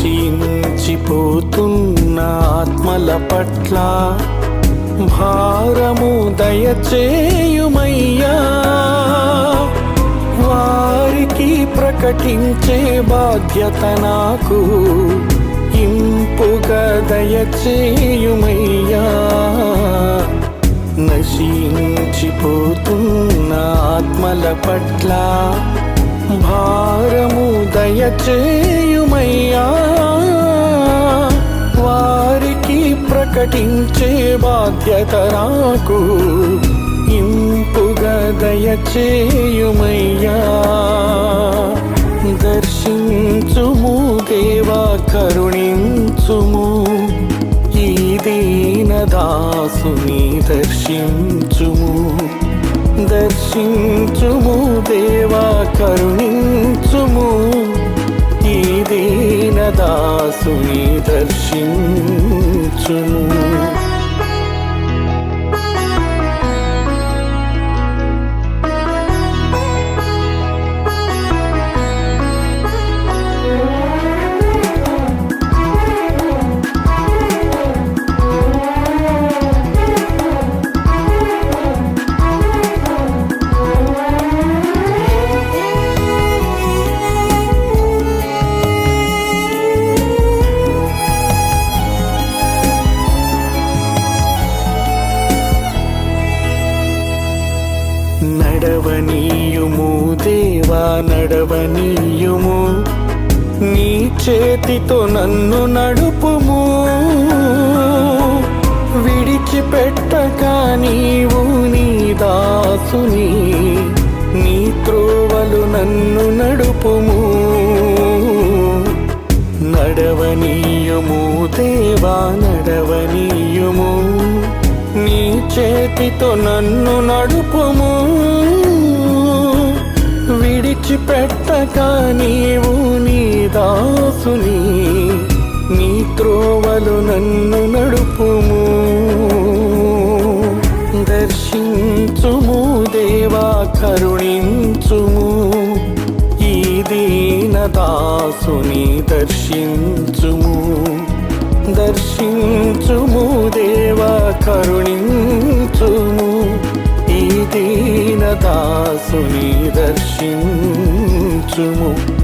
నశించిపోతున్న ఆత్మల పట్ల భారము దయచేయుమయ్యా. వారికి ప్రకటించే బాధ్యత నాకు ఇంపుగా దయచేయుమయ్యా. నశించిపోతున్న ఆత్మల పట్ల భారము దయచేయుమయ్యా. వారికి ప్రకటించే బాధ్యత నాకు. ఇంపుగా దయచేయుమయ్యా. దర్శించుము దేవా కరుణించుము. ఈ దీన దాసుని దర్శించుము. దర్శించుము దేవా కరుణించుము. ఈ దీన దీనదాసుని దర్శించుము. నడవనీయుము దేవా నడవనీయుము. నీ చేతితో నన్ను నడుపుము. విడిచిపెట్టక నీవు నీ దాసుని నీ త్రోవలు నన్ను నడుపుము. నడవనీయుము దేవా నడవనీయుము. చేతితో నన్ను నడుపుము. విడిచిపెట్టక నీవు నీ దాసుని నీ త్రోవలు నన్ను నడుపుము. దర్శించుము దేవా కరుణించుము. ఈ దీన దాసుని దర్శించుము. దర్శించుము దేవా కరుణించుము. ఈ దీన దాసుని దర్శించుము.